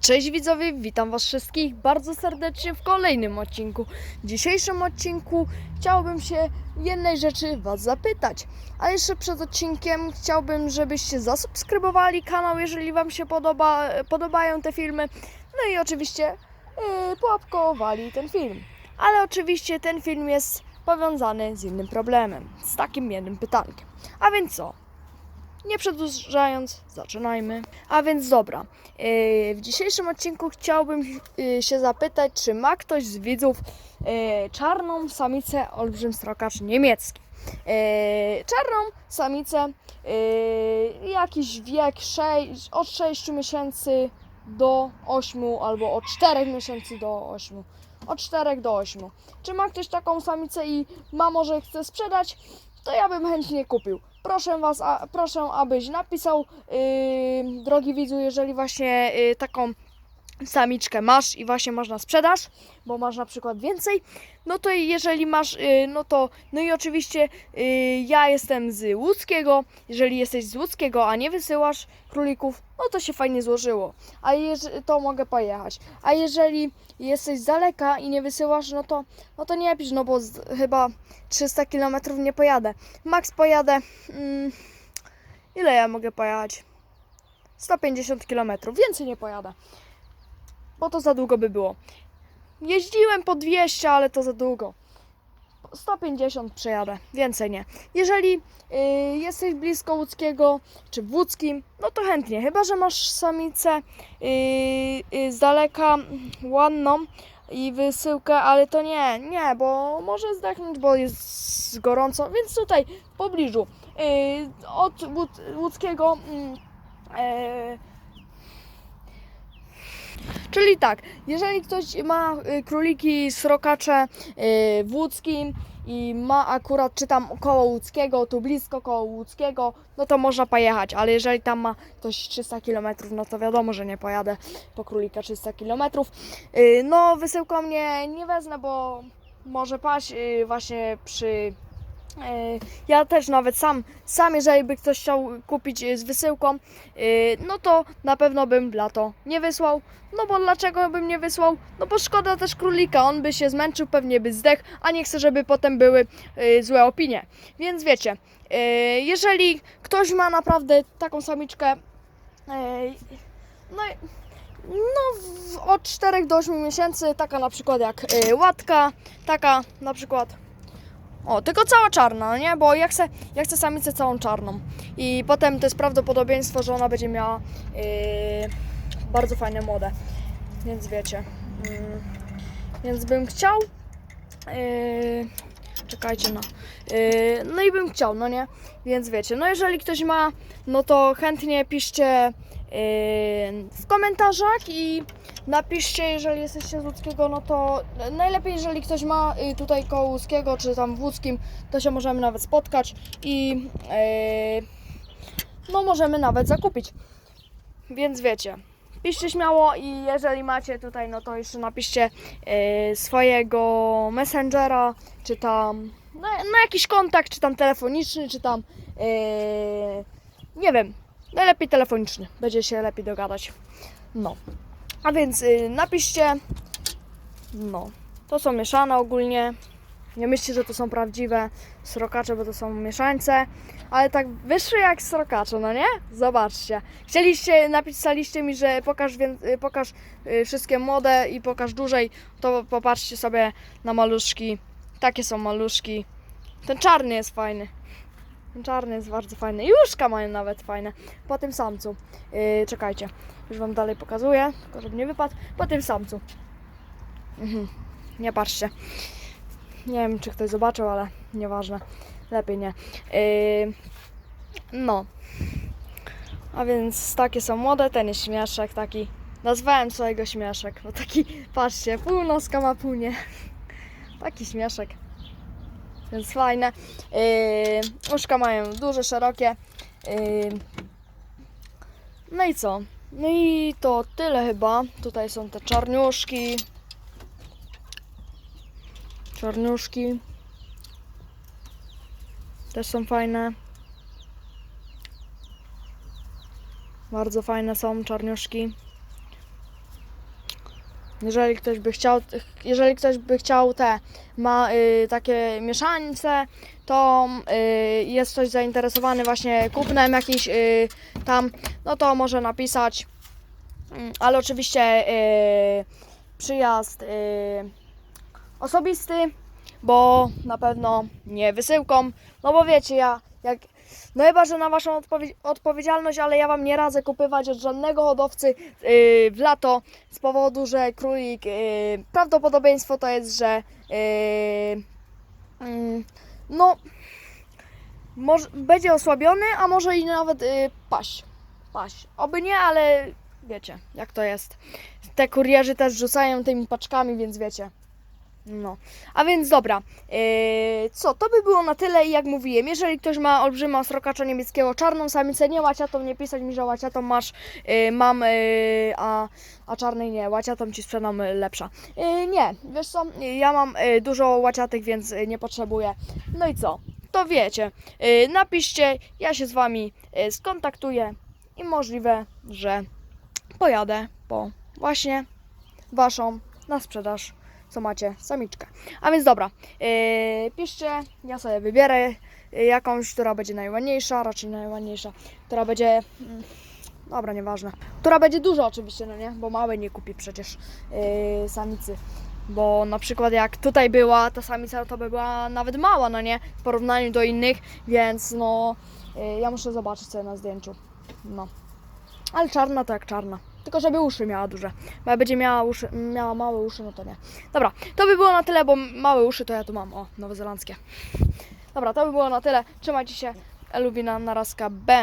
Cześć widzowie, witam was wszystkich bardzo serdecznie w kolejnym odcinku. W dzisiejszym odcinku chciałbym się jednej rzeczy was zapytać. A jeszcze przed odcinkiem chciałbym, żebyście zasubskrybowali kanał, jeżeli wam się podoba, podobają te filmy. No i oczywiście yy, połapkowali ten film. Ale oczywiście ten film jest powiązany z innym problemem, z takim jednym pytankiem. A więc co? Nie przedłużając, zaczynajmy. A więc dobra, yy, w dzisiejszym odcinku chciałbym yy, się zapytać, czy ma ktoś z widzów yy, czarną samicę olbrzym strokacz niemiecki. Czarną samicę, jakiś wiek sześć, od 6 miesięcy do 8 albo od 4 miesięcy do 8. Od 4 do 8. Czy ma ktoś taką samicę i ma może chce sprzedać, to ja bym chętnie kupił. Proszę Was, a, proszę abyś napisał, yy, drogi widzu, jeżeli właśnie yy, taką samiczkę masz i właśnie masz na sprzedaż, bo masz na przykład więcej, no to jeżeli masz, yy, no to, no i oczywiście yy, ja jestem z Łódzkiego, jeżeli jesteś z Łódzkiego, a nie wysyłasz królików, no to się fajnie złożyło, a to mogę pojechać, a jeżeli jesteś z daleka i nie wysyłasz, no to, no to nie pisz, no bo z, chyba 300 km nie pojadę, max pojadę, mm, ile ja mogę pojechać? 150 km, więcej nie pojadę bo to za długo by było. Jeździłem po 200, ale to za długo. 150 przejadę, więcej nie. Jeżeli y, jesteś blisko łódzkiego czy w łódzkim, no to chętnie. Chyba, że masz samicę y, y, z daleka ładną i wysyłkę, ale to nie, nie, bo może zdechnąć, bo jest gorąco, więc tutaj w pobliżu y, od Łód- łódzkiego. e, Czyli tak, jeżeli ktoś ma y, króliki srokacze y, w łódzkim i ma akurat, czy tam koło łódzkiego, tu blisko koło łódzkiego, no to można pojechać, ale jeżeli tam ma ktoś 300 km, no to wiadomo, że nie pojadę po królika 300 km. Y, no wysyłką nie, nie wezmę, bo może paść właśnie przy Ja też nawet sam, sam jeżeli by ktoś chciał kupić e, z wysyłką, e, no to na pewno bym w lato nie wysłał. No bo dlaczego bym nie wysłał? No bo szkoda też królika, on by się zmęczył, pewnie by zdechł, a nie chcę, żeby potem były e, złe opinie. Więc wiecie, jeżeli ktoś ma naprawdę taką samiczkę, no, no od 4 do 8 miesięcy, taka na przykład jak łatka, taka na przykład o, tylko cała czarna, no nie? Bo ja chcę, ja chcę samicę całą czarną. I potem to jest prawdopodobieństwo, że ona będzie miała yy, bardzo fajne młode. Więc wiecie. Yy, więc bym chciał. Yy, czekajcie no. Yy, no i bym chciał, no nie? Więc wiecie. No jeżeli ktoś ma, no to chętnie piszcie w komentarzach i napiszcie, jeżeli jesteście z Łódzkiego, no to najlepiej, jeżeli ktoś ma y, tutaj koło Łódzkiego, czy tam w Łódzkim, to się możemy nawet spotkać i yy, no możemy nawet zakupić. Więc wiecie, piszcie śmiało i jeżeli macie tutaj, no to jeszcze napiszcie yy, swojego messengera, czy tam no, no jakiś kontakt, czy tam telefoniczny, czy tam yy, nie wiem, najlepiej telefoniczny, będzie się lepiej dogadać. No. A więc y, napiszcie. No, to są mieszane ogólnie. Nie myślcie, że to są prawdziwe srokacze, bo to są mieszańce. Ale tak wyszły jak srokacze, no nie? Zobaczcie. Chcieliście, napisaliście mi, że pokaż, y, pokaż y, wszystkie młode i pokaż dłużej. To popatrzcie sobie na maluszki. Takie są maluszki. Ten czarny jest fajny. Ten czarny jest bardzo fajny. I łóżka mają nawet fajne. Po tym samcu. Yy, czekajcie. Już wam dalej pokazuję, tylko żeby nie wypadł. Po tym samcu. Mhm. Nie patrzcie. Nie wiem, czy ktoś zobaczył, ale nieważne. Lepiej nie. Yy, no. A więc takie są młode. Ten jest śmieszek taki. Nazwałem swojego śmieszek, bo taki, patrzcie, pół noska ma pół nie. Taki śmieszek. Więc fajne. Yy, uszka mają duże, szerokie. Yy, no i co? No i to tyle chyba. Tutaj są te czarniuszki. Czarniuszki. Też są fajne. Bardzo fajne są czarniuszki. Jeżeli ktoś by chciał, jeżeli ktoś by chciał te, ma y, takie mieszańce, to y, jest ktoś zainteresowany właśnie kupnem jakiś y, tam, no to może napisać. Mm, Ale oczywiście y, przyjazd y, osobisty, bo na pewno nie wysyłką. No bo wiecie, ja jak. No chyba, że na waszą odpowie- odpowiedzialność, ale ja wam nie radzę kupywać od żadnego hodowcy yy, w lato z powodu, że królik yy, prawdopodobieństwo to jest, że yy, mm, no może, będzie osłabiony, a może i nawet yy, paść. Paść. Oby nie, ale wiecie, jak to jest. Te kurierzy też rzucają tymi paczkami, więc wiecie. No, a więc dobra, yy, co, to by było na tyle i jak mówiłem, jeżeli ktoś ma olbrzyma srokacza niemieckiego czarną samicę, nie łaciatą, nie pisać mi, że łaciatą masz, yy, mam, yy, a, a czarnej nie, łaciatą ci sprzedam lepsza. Nie, wiesz co, ja mam yy, dużo łaciatych, więc nie potrzebuję. No i co, to wiecie, yy, napiszcie, ja się z wami skontaktuję i możliwe, że pojadę po właśnie waszą na sprzedaż co macie samiczkę. A więc dobra, yy, piszcie, ja sobie wybierę yy, jakąś, która będzie najładniejsza, raczej najładniejsza, która będzie, mm, dobra, nieważne, która będzie duża oczywiście, no nie, bo małe nie kupi przecież yy, samicy. Bo na przykład jak tutaj była ta samica, to by była nawet mała, no nie, w porównaniu do innych, więc no, yy, ja muszę zobaczyć sobie na zdjęciu, no. Ale czarna to jak czarna. Tylko żeby uszy miała duże. Bo jak będzie miała, uszy, miała małe uszy, no to nie. Dobra, to by było na tyle, bo małe uszy to ja tu mam. O, nowozelandzkie. Dobra, to by było na tyle. Trzymajcie się. Elubina narazka Ben.